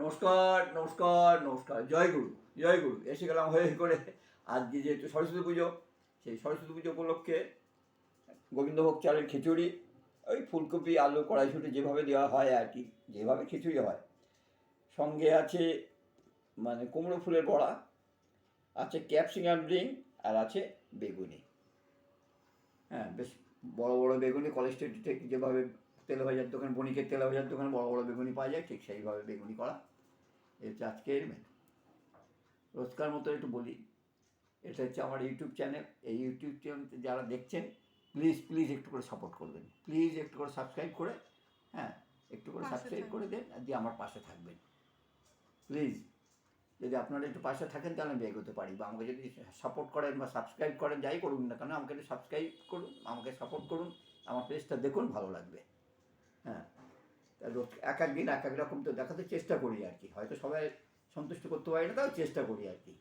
নমস্কার নমস্কার নমস্কার। জয় গুরু জয় গুরু। এসে গেলাম হয়ে করে আজকে যেহেতু সরস্বতী পুজো, সেই সরস্বতী পুজো উপলক্ষে গোবিন্দভোগ চালের খিচুড়ি, ওই ফুলকপি, আলু, কড়াইশুটি যেভাবে দেওয়া হয় আর কি, যেভাবে খিচুড়ি হয়। সঙ্গে আছে মানে কুমড়ো ফুলের বড়া, আছে ক্যাপসিকাম রিং আর আছে বেগুনি। হ্যাঁ বেশ বড় বড় বেগুনি কলেজ থেকে যেভাবে তেল ভাজার দোকান বণিকের তেল ভাজার দোকানে বড় বড় বেগুনি পাওয়া যায়, ঠিক সেইভাবে বেগুনি করা। হচ্ছে আজকের মেনু রোজকার মতো একটু বলি এটা হচ্ছে আমার ইউটিউব চ্যানেল এই ইউটিউব চ্যানেলতে যারা দেখছেন প্লিজ প্লিজ একটু করে সাপোর্ট করবেন প্লিজ একটু করে সাবস্ক্রাইব করে হ্যাঁ একটু করে সাবস্ক্রাইব করে দেন আর দিয়ে আমার পাশে থাকবেন। প্লিজ যদি আপনারা একটু পাশে থাকেন তাহলে আমি এগোতে পারি বা আমাকে যদি সাপোর্ট করেন বা সাবস্ক্রাইব করেন যাই করুন না কেন আমাকে একটু সাবস্ক্রাইব করুন আমাকে সাপোর্ট করুন আমার পেজটা দেখুন ভালো লাগবে। হ্যাঁ। তা রোজ এক এক দিন এক এক রকম তো দেখাতে চেষ্টা করি আর কি। হয়তো সবাই সন্তুষ্ট করতে পারি না তাও চেষ্টা করি আর কি।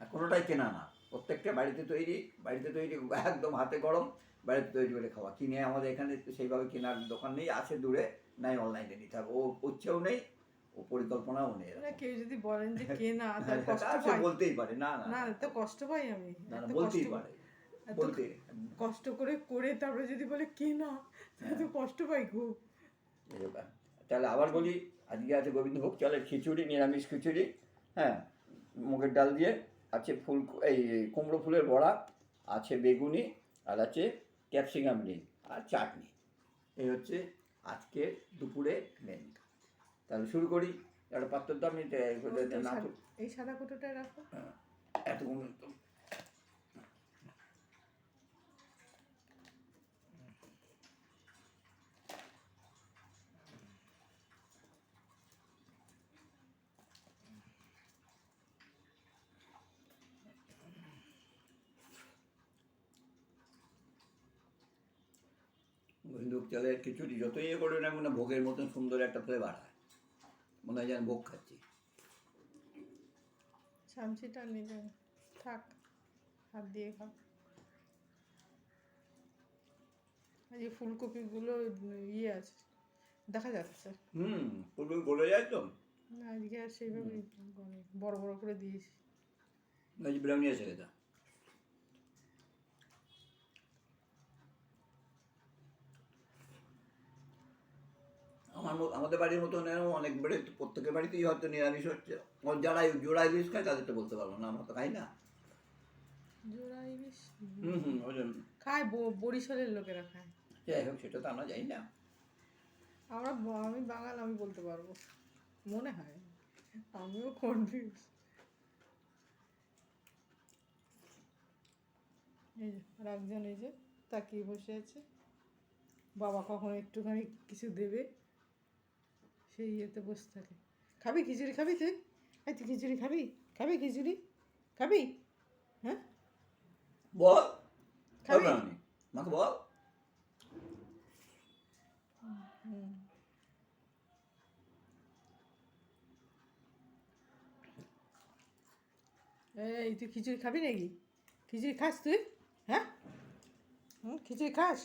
আর কোনোটাই কেনা না। প্রত্যেকটা বাড়িতে তৈরি বাড়িতে তৈরি একদম হাতে গরম বাড়িতে তৈরি করে খাওয়া। কিনে আমাদের এখানে তো সেইভাবে কেনার দোকান নেই আছে দূরে নাই অনলাইনে নিতে হবে। ও উচ্ছেও নেই ও পরিকল্পনাও নেই কেউ যদি বলেন যে কে না তার হ্যাঁ, কষ্ট সে পাই। বলতেই পারে। না না না এত কষ্ট পাই আমি। না না বলতেই পারে। বলতে কষ্ট করে করে তারপরে যদি বলে কে না তাহলে তো কষ্ট পাই খুব। তাহলে আবার বলি আজকে আছে গোবিন্দভোগ চালের খিচুড়ি নিরামিষ খিচুড়ি হ্যাঁ? মুগের ডাল দিয়ে আছে ফুল এই কুমড়ো ফুলের বড়া আছে বেগুনি আর আছে ক্যাপসিকাম রিং আর চাটনি। এই হচ্ছে আজকে দুপুরে মেনু তাহলে শুরু করি একটা পাত্রের দাম নিতে এই সাদা- কোটোটা রাখো? এতগুলো তো বন্দুক চালের খিচুড়ি যতই ইয়ে করে না মনে হয় ভোগের মতন সুন্দর একটা ফ্লেভার হয়। মনে হয় যেন ভোগ খাচ্ছি। চামচিটা নিলে থাক হাত দিয়ে খাও। এই ফুলকপিগুলো ইয়ে আছে দেখা যাচ্ছে। হুম পুরো গলে যায় তো? না আজকে আর সেইভাবে বড় বড় করে দিয়েছি। যে ব্রাউনি আছে এটা। আমাদের বাড়ির মতো এরকম অনেক বাড়ি প্রত্যেকের বাড়িতেই হয়তো নিরামিষ হচ্ছে। যারা জোড়া ইলিশ খায় তাদের তো বলতে পারব না আমরা তো খাই না। হুম হুম ওই জন্য। খায় বরিশালের লোকেরা খায়। যাই হোক সেটা তো আমরা জানি না। আমরা আমি বাঙাল আমি বলতে পারব। মনে হয় আমিও কনফিউজ এই যে আর একজন এই যে তাকিয়ে বসে আছে। বাবা কখন একটুখানি কিছু দেবে। সেই ইয়েতে বসে থাকে। খাবি খিচুড়ি খাবি তুই? এই তুই খিচুড়ি খাবি? খাবি খিচুড়ি? খাবি? হ্যাঁ? বল। খাবি? ব্রাউনি মাকে বল। হুম এই তুই খিচুড়ি খাবি নাকি? খিচুড়ি খাস তুই? হ্যাঁ? হুম খিচুড়ি খাস?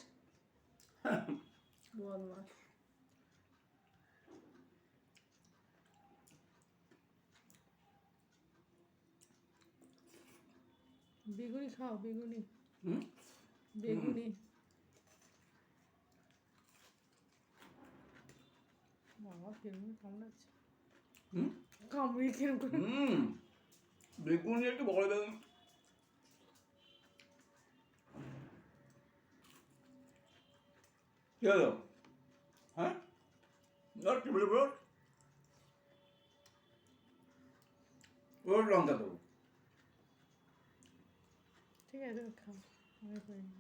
বদমাস। বেগুনি খাও বেগুনি। হুম? বেগুনি। বাবা কীরকম কামড়াচ্ছে হুম? কামড়িয়ে কীরকম করে হুম। বেগুন একটু বড় বেগুন কি হলো? হ্যাঁ? ধর টেবিলে ব্রোড ব্রোড লঙ্কা দেবো ঠিক আছে খাও আমি করি না